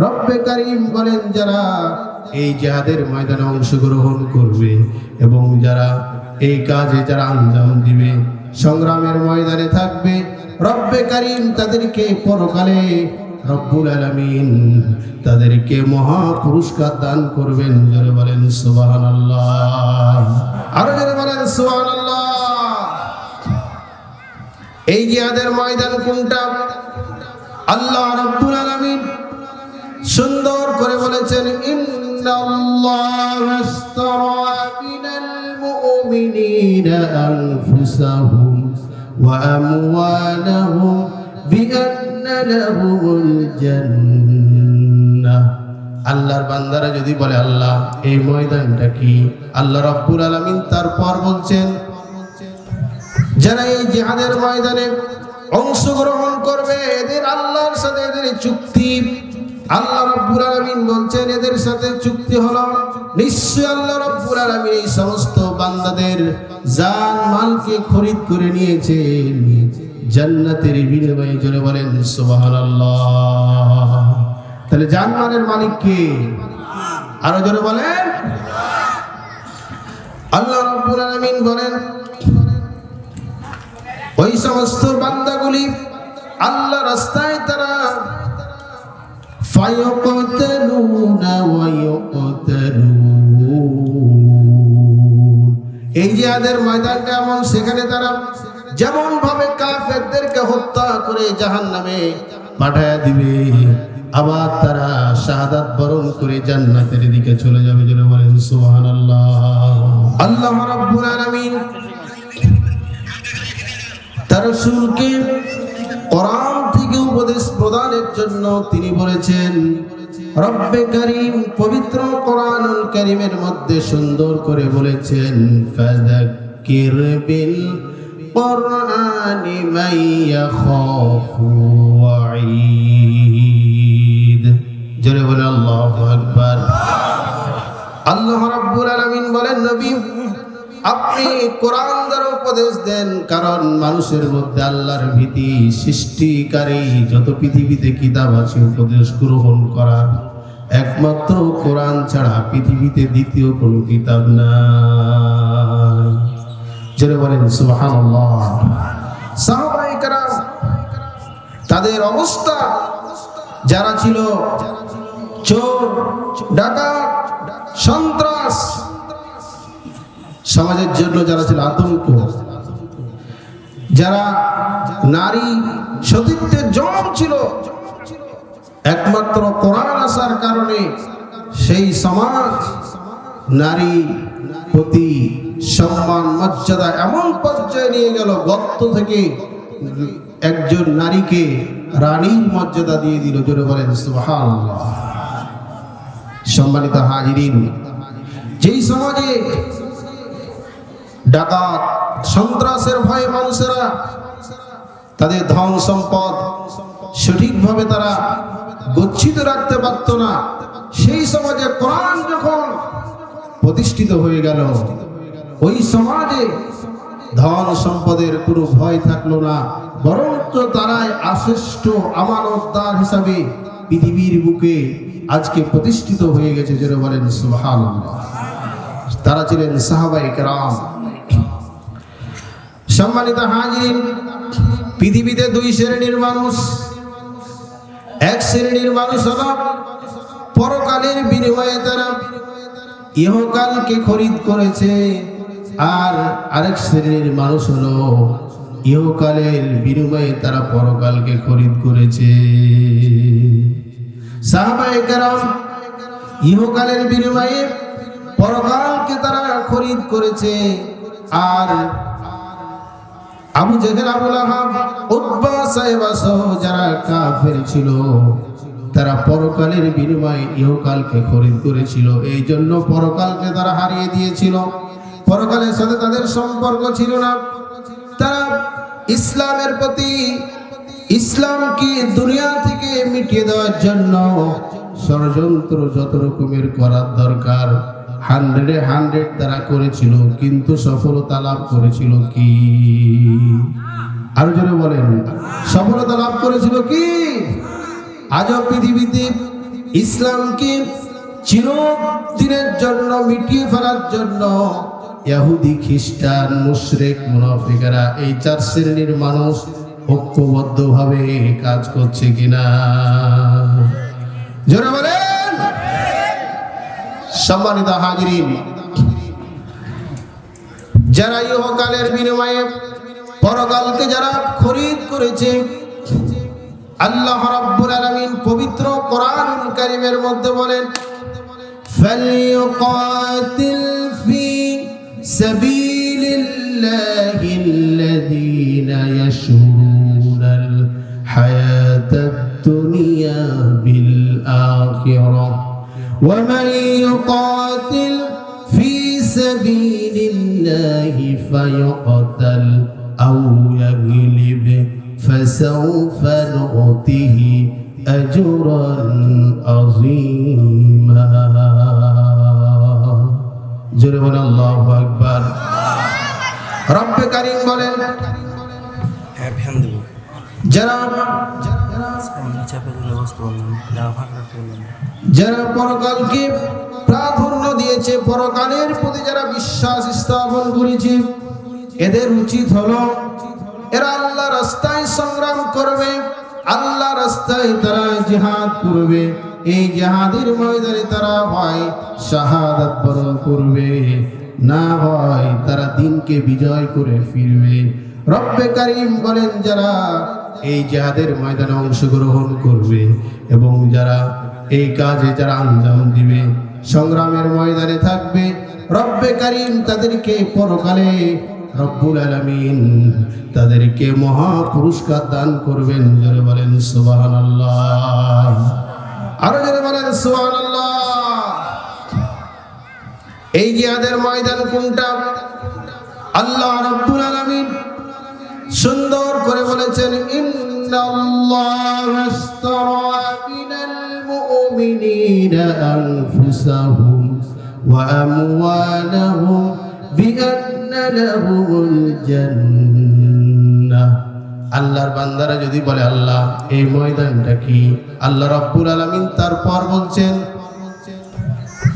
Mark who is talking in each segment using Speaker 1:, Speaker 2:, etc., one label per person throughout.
Speaker 1: রব্বে কারিম বলেন যারা এই জেহাদের ময়দানে অংশগ্রহণ করবে এবং যারা এই কাজে যারা আঞ্জাম দিবে, সংগ্রামের ময়দানে থাকবে, রব্বে কারিম তাদেরকে পরকালে রব্বুল আলামিন তাদেরকে মহা পুরস্কার দান করবেন। যারা বলেন সুবহানাল্লাহ। আরও যারা বলেন সুবহানাল্লাহ। এই জিহাদের ময়দান কোনটা? আল্লাহ রাব্বুল আলামিন সুন্দর করে বলেছেন আল্লাহর বান্দারা যদি বলে, আল্লাহ, এই ময়দানটা কি? আল্লাহ রাব্বুল আলমিন তারপর বলছেন, যারা এই জিহাদের ময়দানে অংশগ্রহণ করবে, এদের আল্লাহর সাথে এদের চুক্তি আল্লাহ রাব্বুল আলামিন বলছেন, এদের সাথে চুক্তি হলো নিশ্চয় আল্লাহ রাব্বুল আলামিন এই সমস্ত বান্দাদের জান, মালকে খরিদ করে নিয়েছেন। জান্নাতের বিনিময়ে জোরে বলেন, সুবহানাল্লাহ। তাহলে জান মালের মালিক কে? আরও জোরে বলেন। আল্লাহ রাব্বুল আলামিন বলেন, ওই সমস্ত বান্দাগুলি আল্লাহ রাস্তায় তারা ওয়া ইউকতালুন এই যে আদের ময়দানটা এমন সেখানে তারা যেমন ভাবে কাফেরদেরকে হত্যা করে জাহান্নামে পাঠায়া দিবে, আবার তারা শাহাদাত বরণ করে জান্নাতের দিকে চলে যাবে যেন বলেন, সুবহানাল্লাহ। আল্লাহ রাব্বুল আলামিন তার রসুলকে কোরআন উপদেশ প্রদানের জন্য তিনি বলেছেন, রব্বে করিম পবিত্র কোরআনুল করিমের মধ্যে সুন্দর করে বলেছেন বিল আল্লাহ রাব্বুল আলামিন বলেন, নবী আপনি কোরআন দ্বারা উপদেশ দেন, কারণ মানুষের মধ্যে আল্লাহর ভীতি সৃষ্টিকারী যত পৃথিবীতে কিতাব আছে উপদেশ গ্রহণ করার, একমাত্র কোরআন ছাড়া পৃথিবীতে দ্বিতীয় কোনো কিতাব না যেটা বলেন, সুবহানাল্লাহ। তাদের অবস্থা, যারা ছিল চোর, ডাকাত, সন্ত্রাস সমাজের জন্য যারা ছিল আতঙ্ক যারা নারী সতীত্বের জম ছিল, একমাত্র কোরআন আসার কারণে সেই সমাজ নারী প্রতি সম্মান, মর্যাদা এমন পর্যায়ে নিয়ে গেল, গর্ত থেকে একজন নারীকে রানীর মর্যাদা দিয়ে দিল। জোরে বলেন, সুবহানাল্লাহ। সম্মানিত হাজিরিন, যেই সমাজে ডাকাত, সন্ত্রাসের ভয়ে মানুষেরা তাদের ধন সম্পদ সঠিকভাবে তারা গচ্ছিত রাখতে পারত না। সেই সমাজে কোরআন যখন প্রতিষ্ঠিত হয়ে গেল, ওই সমাজে ধন সম্পদের কোনো ভয় থাকল না, বরঞ্চ তারাই আশ্রেষ্ঠ আমানতদার হিসাবে পৃথিবীর বুকে আজকে প্রতিষ্ঠিত হয়ে গেছে যেটা বলেন সুবহানাল্লাহ। তারা ছিলেন সাহাবাই কেরাম সম্মানিত হাজির পৃথিবীতে দুই শ্রেণির মানুষ, এক শ্রেণির মানুষ হল পরকালের বিনিময়ে তারা ইহকালকে খরিদ করেছে, আর আরেক শ্রেণির মানুষ হলো ইহকালের বিনিময়ে তারা পরকালকে খরিদ করেছে। ইহকালের বিনিময়ে পরকালকে তারা খরিদ করেছে, আর আবু জেহেল আবুল আহাব উতবা সাহেবা সহ যারা কাফের ছিল, তারা পরকালের বিনিময়ে ইহকালকে খরিদ করেছিল। এই জন্য পরকালকে তারা হারিয়ে দিয়েছিল। পরকালের সাথে তাদের সম্পর্ক ছিল না। তারা ইসলামের প্রতি, ইসলামকে দুনিয়া থেকে মিটিয়ে দেওয়ার জন্য ষড়যন্ত্র যত রকমের করার দরকার হান্ড্রেডে হান্ড্রেড তারা করেছিল, কিন্তু সফলতা লাভ করেছিল কি? আরও জনে বলেন। সফলতা লাভ করেছিল কি? আজও পৃথিবীতে ইসলামকে চিরদিনের জন্য মিটিয়ে ফেলার জন্য ইহুদি, খ্রিস্টান, মুশরেক, মুনাফিকেরা এই চার শ্রেণির মানুষ ঐক্যবদ্ধভাবে কাজ করছে কিনা? জোরে বলেন। সম্মানিত হাজির যারা ইহকালের বিনিময়ে পরকালকে যারা খরিদ করেছে, আল্লাহ রাব্বুল আলামিন পবিত্র কোরআন কারীমের মধ্যে বলেন ফালইউকাতিল ফি সাবিলিল্লাহি আল্লাযীনা ইয়াশুরুনাল হায়াতাদ দুনিয়া বিল আখিরাহ। ومن يقاتل في سبيل الله فيقتل أو يغلب فسوف نؤته أجرا عظيما জোরে বলে আল্লাহু আকবার রব্বে কারীম বলেন
Speaker 2: হ্যাঁ ফ্যান দেবো
Speaker 1: যারা যারা পরকালকে প্রাধান্য দিয়েছে, পরকালের প্রতি যারা বিশ্বাস স্থাপন করেছে, এদের উচিত হলো, এরা আল্লাহ রাস্তায় সংগ্রাম করবে, আল্লাহ রাস্তায় তারা জিহাদ করবে, এই জিহাদের ময়দানে তারা হয় শাহাদাত বরণ করবে, না হয় তারা দিনকে বিজয় করে ফিরবে। রব্বে কারিম বলেন যারা এই জেহাদের ময়দানে অংশগ্রহণ করবে এবং যারা এই কাজে যারা আঞ্জাম দিবে, সংগ্রামের ময়দানে থাকবে, রব্বে কারিম তাদেরকে পরকালে রব্বুল আলামিন তাদেরকে মহা পুরস্কার দান করবেন। যারা বলেন, সুবহানাল্লাহ। আরও যারা বলেন, সুবহানাল্লাহ। এই জিহাদের ময়দান কোনটা? আল্লাহ রব্বুল আলামিন সুন্দর করে বলেছেন আল্লাহর বান্দারা যদি বলে, আল্লাহ, এই ময়দানটা কি? আল্লাহ রাব্বুল আলামিন তারপর বলছেন,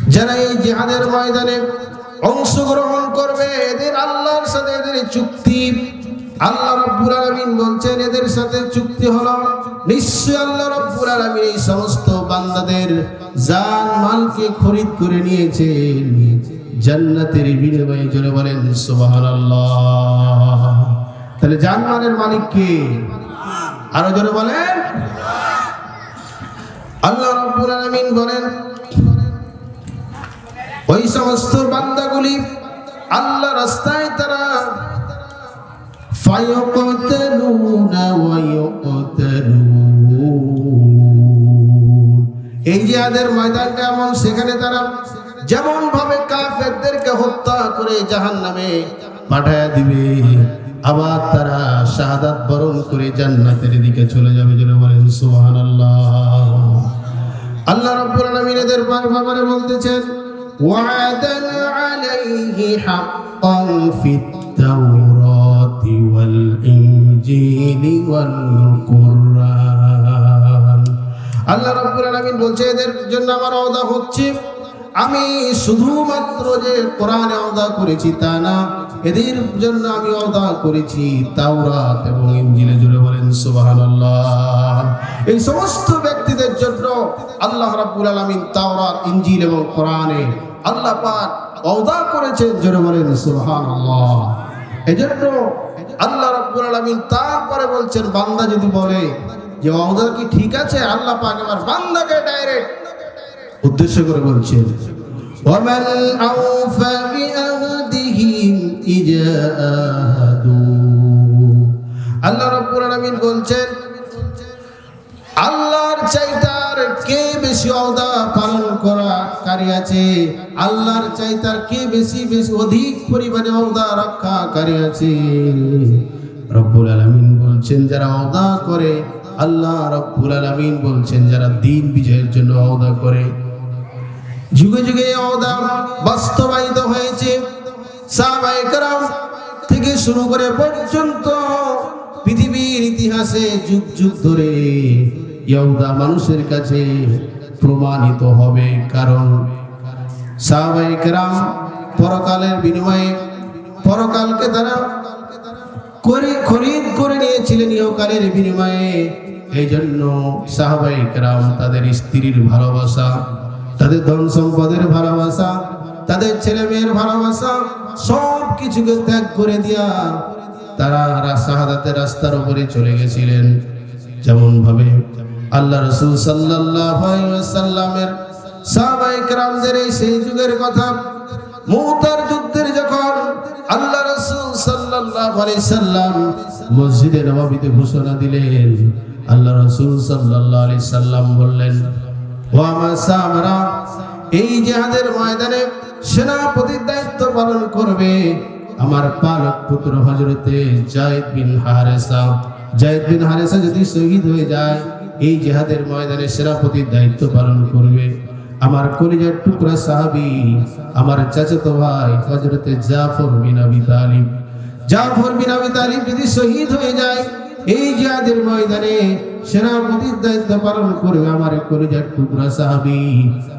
Speaker 1: যারা এই জিহাদের ময়দানে অংশগ্রহণ করবে, এদের আল্লাহর সাথে এদের চুক্তি আল্লাহ রব্বুল আলামিন বলছেন, এদের সাথে চুক্তি হলো নিশ্চয় আল্লাহ রব্বুল আলামিন এই সমস্ত বান্দাদের জান, মালকে খরিদ করে নিয়েছে জান্নাতের বিনিময়ে জোরে বলেন, সুবহানাল্লাহ। তাহলে জান মালের মালিক কে? আরও জোরে বলেন। আল্লাহ রব্বুল আলামিন বলেন, ওই সমস্ত বান্দাগুলি আল্লাহ রাস্তায় তারা ওয়া ইউকাতালুন এই জিহাদের ময়দানটা এমন, সেখানে তারা যেমন ভাবে কাফেরদেরকে হত্যা করে জাহান্নামে পাঠায়া দিবে, আবার তারা শাহাদাত বরণ করে জান্নাতের দিকে চলে যাবে যেন বলেন সুবহানাল্লাহ। আল্লাহ রাব্বুল আলামিন এদের ব্যাপারে বলতেছেন, ওয়াদান আলাইহি হাক্কান ফিত তাওরাতি ইনজিলি ওয়াল আল্লাহ আলামিন বলছে, এদের জন্য আমার ওয়াদা হচ্ছে, আমি শুধুমাত্র যে কোরআনে ওয়াদা করেছি তা না, এদের জন্য আমি ওয়াদা করেছি তাওরাত এবং ইনজিলে জুড়ে বলেন সুবহানাল্লাহ। এই সমস্ত ব্যক্তিদের জন্য আল্লাহ রাব্বুল আলামিন তাওরাত, ইনজিল এবং কোরআনে আল্লাহ পাক ওয়াদা করেছেন জুড়ে বলেন সুবহানাল্লাহ। এজন্য আল্লাহ রাব্বুল আলামিন তারপরে বলছেন বান্দা যদি বলে যে ওয়াদা কি ঠিক আছে আল্লাহ পাক আমার বান্দাকে ডাইরেক্ট উদ্দেশ্য করে বলছেন ومن أوفى بعهده إذا آهدوا আল্লাহ রাব্বুল আলামিন বলছেন আল্লাহর চাইতার কে বেশি ওয়াদা পালন করা কারি আছে। আল্লাহর চাইতার কে বেশি বেশি অধিক পরিমাণে ওয়াদা রক্ষাকারী আছে। রব্বুল আলামিন বলছেন, যারা ওয়াদা করে, আল্লাহ রব্বুল আলামিন বলছেন, যারা দিন বিজয়ের জন্য ওয়াদা করে। যুগে যুগে এই বাস্তবায়িত হয়েছে। থেকে শুরু করে পর্যন্ত পৃথিবীর ইতিহাসে যুগ যুগ ধরে ইহুদা মানুষের কাছে প্রমাণিত হবে কারণ সাহবাইকেরাম পরকালের বিনিময়ে পরকালকে তারা করে খরিদ করে নিয়েছিলেন ইহকালের বিনিময়ে। এই জন্য সাহবাইকেরাম তাদের স্ত্রীর ভালোবাসা, তাদের ধন সম্পদের ভালোবাসা, তাদের ছেলে মেয়ের ভালোবাসা সব কিছুকে ত্যাগ করে দিয়া তারা শাহাদাতের রাস্তার উপরে চলে গেছিলেন। যেমন ভাবে আল্লাহ রসুল সাল্লামের সাহাবাই কেরামদের এই সেই যুগের কথা, মুতার যুদ্ধের যখন আল্লাহ রসুল সাল্লাল্লাহু আলাইহি সাল্লাম মসজিদে নববীতে ঘোষণা দিলেন, আল্লাহ রসুল সাল্লাল্লাহু আলাইহি সাল্লাম বললেন, ও আমার সাহাবারা, এই জিহাদের ময়দানে সেনাপতির দায়িত্ব পালন করবে আমার পালক পুত্র হজরতে জায়েদ বিন হারেসা। জায়েদ বিন হারেসা যদি শহীদ হয়ে যায় এই জেহাদের ময়দানে সেনাপতির দায়িত্ব পালন করবে। আমার কলিজার টুকরা সাহাবি, আমার চাচাতো ভাই হজরতে জাফর বিন আবি তালিব। জাফর বিন আবি তালিব যদি শহীদ হয়ে যায়, এই জিহাদের ময়দানে সেনাপতির দায়িত্ব পালন করবে আমার কলিজার টুকরা সাহাবি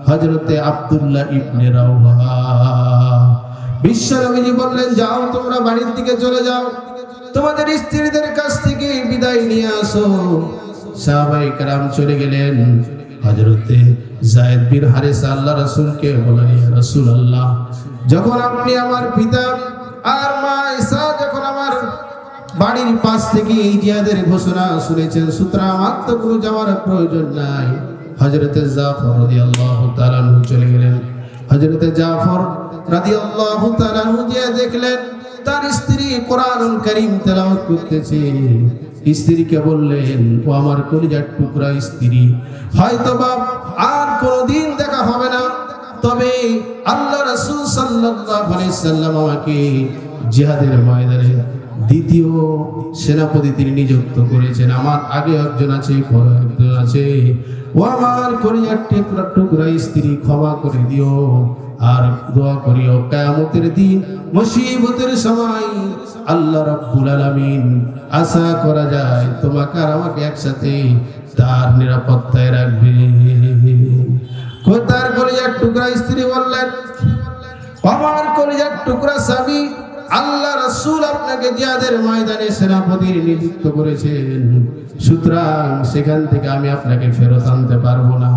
Speaker 1: হজরতে আব্দুল্লাহ ইবনে রাওহা। বিশ্বনবীজি বললেন, যাও, তোমরা বাড়ির দিকে চলে যাও। তোমাদের স্ত্রীদের কাছ থেকে বিদায় নিয়ে আসো। সাহাবাই কারাম চলে গেলেন। হজরতে জায়দ বিন হারিস আল্লাহ রাসূলকে বলেন ইয়া রাসূলুল্লাহ, যখন আপনি আমার পিতা আর মা ঈসা যখন আমার বাড়ির পাশ থেকে এই জিয়াদের ঘোষণা শুনেছেন, সুতরাং আমার তো কোনো যাওয়ার প্রয়োজন নাই। হজরতে জাফর রাদিয়াল্লাহু তাআলা আনহু চলে গেলেন। হজরতে জাফর রাদিয়াল্লাহু তাআলা আনহু যে দেখলেন, তার স্ত্রী কোরআনুল কারীম তেলাওয়াত করতেছে। স্ত্রীকে বললেন, ও আমার কলিজার টুকরা স্ত্রী হয়তো বা আর কোনোদিন দেখা হবে না। তবে আল্লাহ রাসূল সাল্লাম আমাকে জিহাদের ময়দানে দ্বিতীয় সেনাপতি তিনি নিযুক্ত করেছেন। আমার আগে একজন আছে, পরে একজন আছে। ও আমার কলিজার টুকরা টুকরা স্ত্রী ক্ষমা করে দিও। আর দোয়া করিও, কিয়ামতের দিন, মুসিবতের সময় আল্লাহ রাব্বুল আলামিন আশা করা যায় তোমাকে আর আমাকে একসাথে তার নিরাপত্তায় রাখবে। তার কলিজার টুকরা স্ত্রী বললেন, আমার কলিজার টুকরা স্বামী আল্লাহ রাসূল আপনাকে জিহাদের ময়দানে সেনাপতির নিযুক্ত করেছেন। সুতরাং সেখান থেকে আমি আপনাকে ফেরত আনতে পারব না।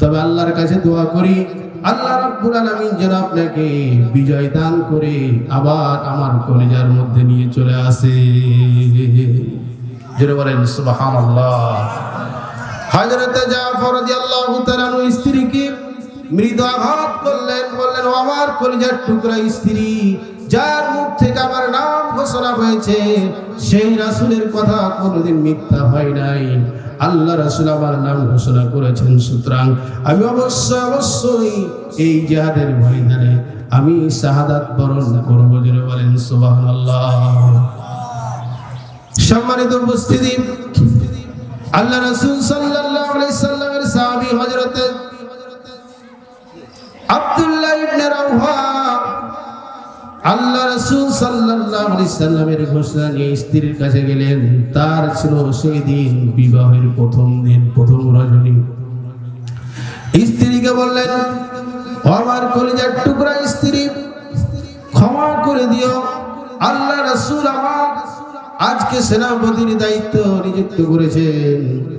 Speaker 1: তবে আল্লাহর কাছে দোয়া করি, আল্লাহ রাব্বুল আলামিন যেন আপনাকে বিজয় দান করে আবার আমার কলিজার মধ্যে নিয়ে চলে আসে। যেটা বলেন, সুবহানাল্লাহ। হযরত জাফর রাদিয়াল্লাহু তাআলা স্ত্রীকে মৃদু আঘাত করলেন, বললেন আমার কলিজার টুকরা স্ত্রী, যার মুখ থেকে আমার নাম ঘোষণা হয়েছে, সেই রাসূলের কথা কোনোদিন মিথ্যা হয় নাই। আল্লাহ রাসূল আমার নাম ঘোষণা করেছেন। সুতরাং আমি অবশ্যই অবশ্যই এই জিহাদের ময়দানে আমি শাহাদাত বরণ করব জেনে বলেন, সুবহানাল্লাহ। সম্মানিত উপস্থিতি, আল্লাহ রাসূল সাল্লাল্লাহু আলাইহি সাল্লামের সাহাবী হযরত আব্দুল্লাহ ইবনে রাওহা আল্লাহ রসুল সাল্লামের ঘোষণা নিয়ে স্ত্রীর কাছে গেলেন। তার ছিল সেই দিন বিবাহের প্রথম দিন, প্রথম রজনী। স্ত্রীকে বললেন "ও আমার কলিজার টুকরা স্ত্রী, ক্ষমা করে দিও। আল্লাহ রসুল আমার আজকে সেনাপতির দায়িত্ব নিযুক্ত করেছেন।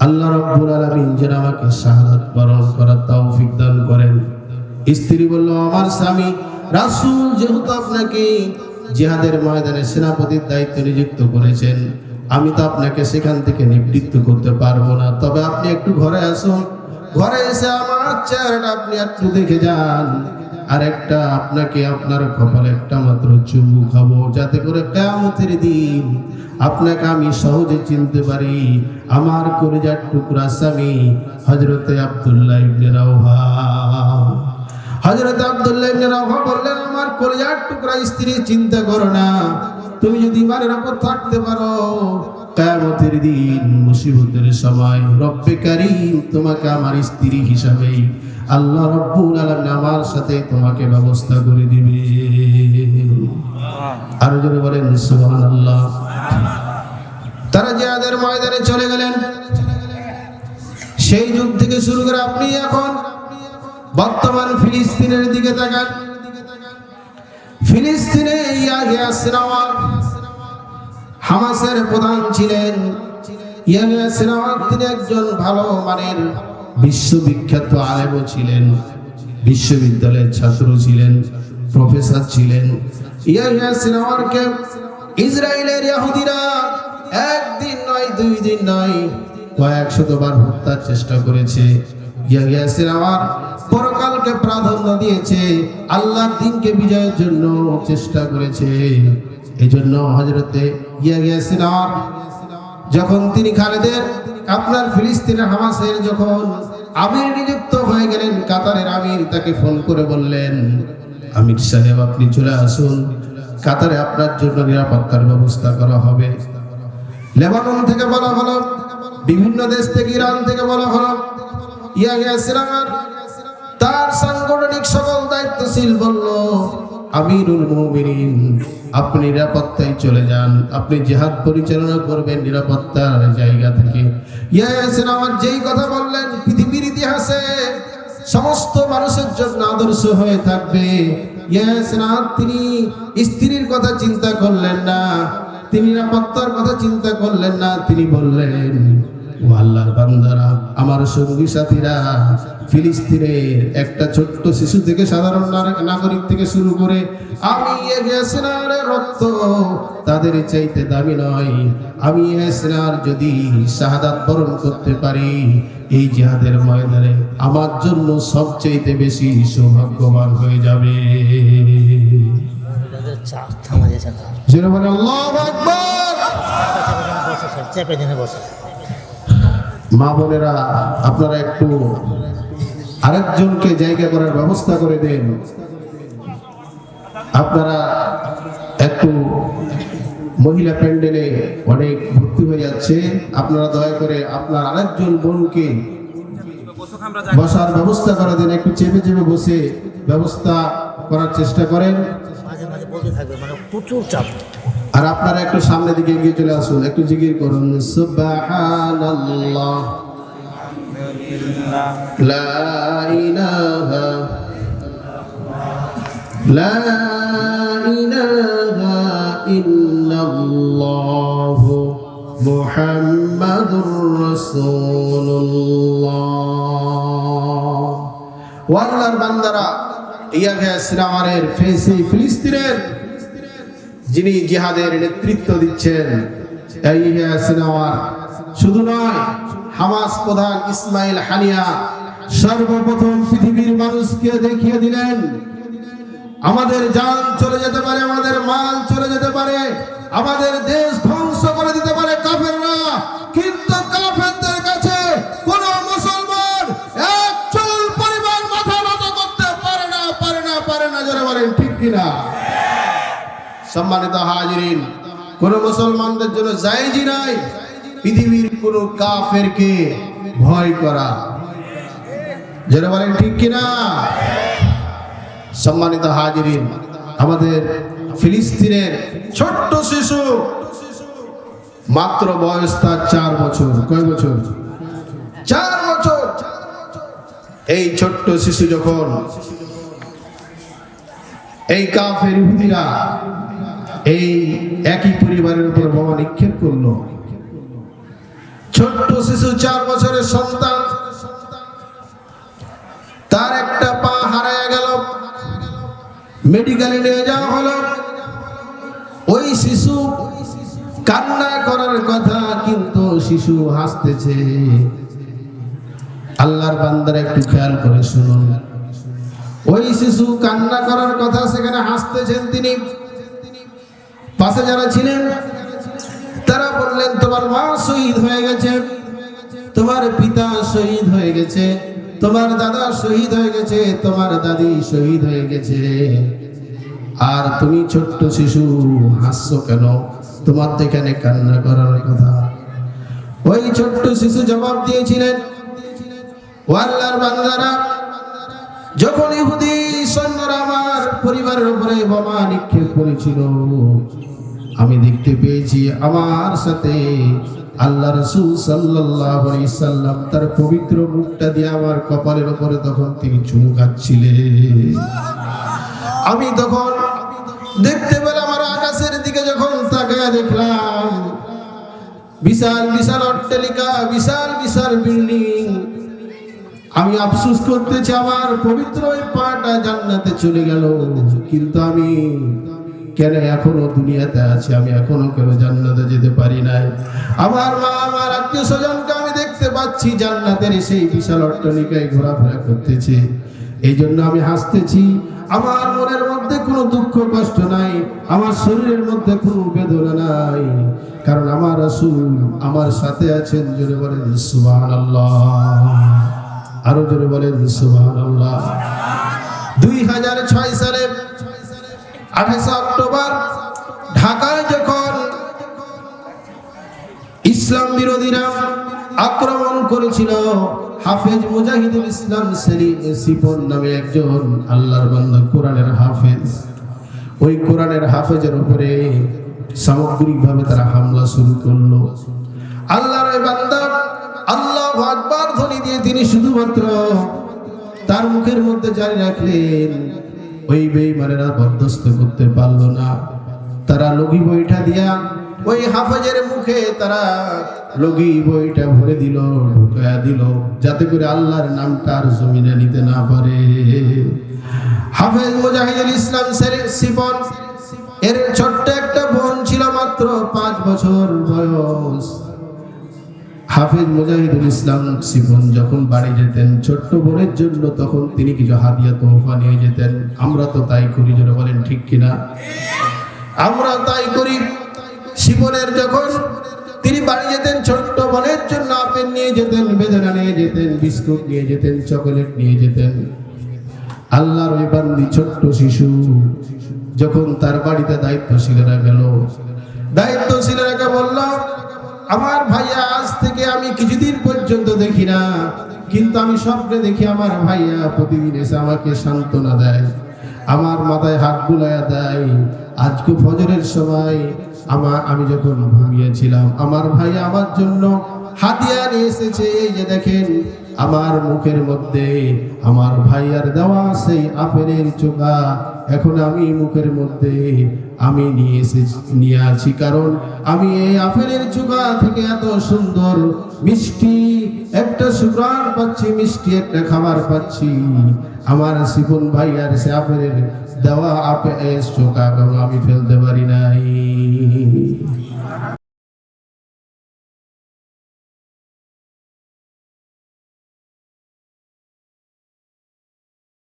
Speaker 1: আল্লাহ রাব্বুল আলামিন যেন আমাকে শাহাদাত বরণ করার তৌফিক দান করেন। স্ত্রী বলল, আমার স্বামী রাসূল যেহেতু আপনাকে জিহাদের ময়দানে সেনাপতির দায়িত্ব নিযুক্ত করেছেন, আমি তো আপনাকে সেখান থেকে নিবৃত্ত করতে পারব না। তবে আপনি একটু ঘরে আসুন। ঘরে এসে আমার চেহারাটা আপনি একটু দেখে যান। আর একটা আপনাকে আপনার কপালে একটা মাত্র চুমু খাব, যাতে করে কেমতের দিন আপনাকে আমি সহজে চিনতে পারি। আমার কলিজার টুকরা স্বামী হজরতে আব্দুল্লাহ ইবনে রাওহা। হজরত আব্দুল্লাহ ইবনে রাওহা বললেন আমার কলিজার টুকরা স্ত্রী চিন্তা করো না। তুমি যদি ইমানের উপর থাকতে পারো কিয়ামতের দিন মুসিবতের সময় রব্বে কারীম তোমাকে আমার স্ত্রী হিসাবে আল্লাহ রব্বুল আলামিন আমার সাথে তোমাকে ব্যবস্থা করে দিবে। আরও জোরে বলেন সুবহানাল্লাহ। তারা জিহাদের ময়দানে চলে গেলেন। সেই যুগ থেকে শুরু করে আপনি এখন বর্তমান ফিলিস্তিনের দিকে তাকান। ফিলিস্তিনে ইয়াহিয়া হামাসের প্রধান ছিলেন। ইয়াহিয়া তিনি একজন ভালো মানের বিশ্ববিখ্যাত আলেমও ছিলেন, বিশ্ববিদ্যালয়ের ছাত্র ছিলেন, প্রফেসর ছিলেন। ইয়াহিয়া ইসরায়েলের ইহুদিরা একদিন নয়, দুই দিন নয়, কয়েক শতবার হত্যার চেষ্টা করেছে। ইয়াহিয়া সিনাওয়ার পরকালকে প্রাধান্য দিয়েছে আল্লাহর দিনকে বিজয়ের জন্য চেষ্টা করেছে। এই জন্য হজরতে ইয়াহিয়া সিনাওয়ার, যখন তিনি খালেদের, আপনার ফিলিস্তিনের হামাসের যখন আমির নিযুক্ত হয়ে গেলেন, কাতারের আমির তাকে ফোন করে বললেন, আমির সাহেব, আপনি চলে আসুন। কাতারে আপনার জন্য নিরাপত্তার ব্যবস্থা করা হবে। লেবানন থেকে বলা হলো, বিভিন্ন দেশ থেকে ইরান থেকে বলা হলো ইয়াহিয়া সিনাওয়ার তার সাংগঠনিক সকল দায়িত্বশীল বলল, আমিরুল মুমিনিন, আপনি নিরাপত্তায় চলে যান। আপনি জিহাদ পরিচালনা করবেন নিরাপত্তার জায়গা থেকে। ইয়াসিন আমার যেই কথা বললেন, পৃথিবীর ইতিহাসে সমস্ত মানুষের জন্য আদর্শ হয়ে থাকবে। ইয়াসিন তিনি স্ত্রীর কথা চিন্তা করলেন না, তিনি নিরাপত্তার কথা চিন্তা করলেন না, তিনি বললেন ও আল্লাহর বান্দারা আমার সঙ্গী সাথীরা ফিলিস্তিনের একটা ছোট্ট শিশু থেকে সাধারণ নাগরিক থেকে শুরু করে আমি রক্ত তাদের চাইতে দামি নয়। আমি এসনার যদি শাহাদাত বরণ করতে পারি এই জিহাদের ময়দানে আমার জন্য সবচাইতে বেশি সৌভাগ্যবান হয়ে যাবে। জোরে বলে আল্লাহু আকবার।
Speaker 2: চেপে দিনে বসে।
Speaker 1: মা বোনেরা, আপনারা একটু আরেকজনকে জায়গা করার ব্যবস্থা করে দেন। আপনারা একটু মহিলা প্যান্ডেলে অনেক ভর্তি হয়ে যাচ্ছে। আপনারা দয়া করে আপনার আরেকজন বোনকে বসার ব্যবস্থা করে দেন। একটু চেপে চেপে বসে ব্যবস্থা করার চেষ্টা করেন।
Speaker 2: মাঝে মাঝে বলতে থাকবে মানে প্রচুর চাপ।
Speaker 1: আর আপনারা একটু সামনের দিকে এগিয়ে চলে আসুন, একটু জিকির করুন। সুবহানাল্লাহ। লা ইলাহা লা ইলাহা ইল্লাল্লাহ বান্দারা সিনাওয়ারের ফেসে ফিলিস্তিনের যিনি জিহাদের নেতৃত্ব দিচ্ছেন সিনাওয়ার শুধু নয়, হামাস প্রধান ইসমাইল হানিয়া সর্বপ্রথম পৃথিবীর মানুষকে দেখিয়ে দিলেন। আমাদের জান চলে যেতে পারে, আমাদের মাল চলে যেতে পারে, আমাদের দেশ ধ্বংস করে দিতে পারে। সম্মানিত হাজিরিন, কোন মুসলমানদের জন্য জায়েজই নাই। পৃথিবীর কোন কাফেরকে ভয় করা। যারা বলেন, ঠিক কিনা? সম্মানিত হাজিরিন, আমাদের ফিলিস্তিনের ছোট্ট শিশু, মাত্র বয়স তার চার বছর। কয় বছর? চার বছর। এই ছোট্ট শিশু যখন এই কাফের ইহুদিরা এই একই পরিবারের উপর বোমা নিক্ষেপ করল। ছোট্ট শিশু চার বছরের সন্তান। তার একটা পা হারায় গেল। মেডিকেলে নিয়ে যাওয়া হলো। ওই শিশু কান্না করার কথা কিন্তু শিশু হাসতেছে। আল্লাহর বান্দার একটু খেয়াল করে শুনুন। ওই শিশু কান্না করার কথা সেখানে হাসতেছেন তিনি। পাশে যারা ছিলেন, তারা বললেন, তোমার মা শহীদ হয়ে গেছে, তোমার পিতা শহীদ হয়ে গেছে, তোমার দাদা শহীদ হয়ে গেছে, তোমার দাদি শহীদ হয়ে গেছে। আর তুমি ছোট্ট শিশু, হাসছো কেন? তোমার তো এখানে কান্না করার কথা। ওই ছোট্ট শিশু জবাব দিয়েছিলেন বান্দারা, যখন ইহুদি সৈন্যরা আমার পরিবারের উপরে বোমা নিক্ষেপ করেছিল আমি দেখতে পেয়েছি আমার সাথে আল্লাহ রসুল সাল্লাম তার পবিত্র মুখটা দিয়ে আমার কপালের উপরে তখন তিনি চুমু আমি তখন দেখতে পেলাম আমার আকাশের দিকে যখন তাকায় দেখলাম, বিশাল বিশাল অট্টালিকা, বিশাল বিশাল বিল্ডিং। আমি আফসোস করতেছি, আমার পবিত্র ওই পাটা জান্নাতে চলে গেল। কিন্তু আমি কেন এখনও দুনিয়াতে আছি? আমি এখনও কেন জান্নাতে যেতে পারি নাই? আমার মা, আমার আত্মীয় স্বজনকে আমি দেখতে পাচ্ছি, জান্নাতের সেই বিশাল অট্টনিকায় ঘোরাফেরা করতেছে। এই জন্য আমি হাসতেছি। আমার মনের মধ্যে কোনো দুঃখ, কষ্ট নাই। আমার শরীরের মধ্যে কোনো বেদনা নাই। কারণ আমার রাসূল আমার সাথে আছেন, জোরে বলেন সুবহানাল্লাহ। আরও জোরে বলেন সুবহানাল্লাহ। দুই হাজার ছয় সালে আঠাশে অক্টোবর ঢাকায় যখন ইসলাম বিরোধীরা আক্রমণ করেছিল, হাফেজ মুজাহিদুল ইসলাম সেলিম সিপন নামে একজন আল্লাহর বান্দা কোরআনের হাফেজ। ওই কোরআনের হাফেজের উপরে সামগ্রিকভাবে তারা হামলা শুরু করল। আল্লাহর বান্দা আল্লাহ আকবার ধ্বনি দিয়ে তিনি শুধুমাত্র তার মুখের মধ্যে জারি রাখলেন ওই বেঈমানেরা বরদস্ত করতে পারল না। তারা লগি বইটা দিয়া ওই হাফেজের মুখে তারা লগি বইটা ভরে দিল, ঢুকায়া দিল, যাতে করে আল্লাহর নামটা আর জমিনে নিতে না পারে। হাফেজ মুজাহিদুল ইসলাম সিপন এর ছোট্ট একটা বোন ছিল মাত্র পাঁচ বছর বয়স। হাফিজ মুজাহিদুল ইসলাম সিফন যখন বাড়ি যেতেন, ছোট্ট বোনের জন্য তখন তিনি কিছু হাদিয়া তোহফা নিয়ে যেতেন। আমরা তো তাই করি যেন বলেন ঠিক কিনা? আমরা তাই করি। শিবনের যখন তিনি বাড়ি যেতেন, ছোট্ট বোনের জন্য আপেল নিয়ে যেতেন, বেদনা নিয়ে যেতেন, বিস্কুট নিয়ে যেতেন, চকোলেট নিয়ে যেতেন। আল্লাহর ওই বান্দি ছোট্ট শিশু যখন তার বাড়িতে দায়িত্বশীলেরা গেল, দায়িত্বশীলেরাকে বলল আমার ভাইয়া আজ থেকে আমি কিছুদিন পর্যন্ত দেখি না, কিন্তু আমি স্বপ্নে দেখি আমার ভাইয়া প্রতিদিন এসে আমাকে সান্ত্বনা দেয়, আমার মাথায় হাত বুলাইয়া দেয়। আজকে ফজরের সময় আমার আমি যখন ঘুমিয়েছিলাম, আমার ভাইয়া আমার জন্য হাতিয়া নিয়ে এসেছে, এই যে দেখেন, আমার মুখের মধ্যে আমার ভাইয়ার দেওয়া সেই আপেলের চোখা এখন আমি মুখের মধ্যে আমি নিয়ে এসে নিয়ে আছি কারণ আমি এই আপেলের চুগা থেকে এত সুন্দর, মিষ্টি, একটা সুগ্রাণ পাচ্ছি, মিষ্টি একটা খাবার পাচ্ছি। আমার সিফুন ভাই আর সে আপেলের দেওয়া আপেল চোখা আমি ফেলতে পারি নাই।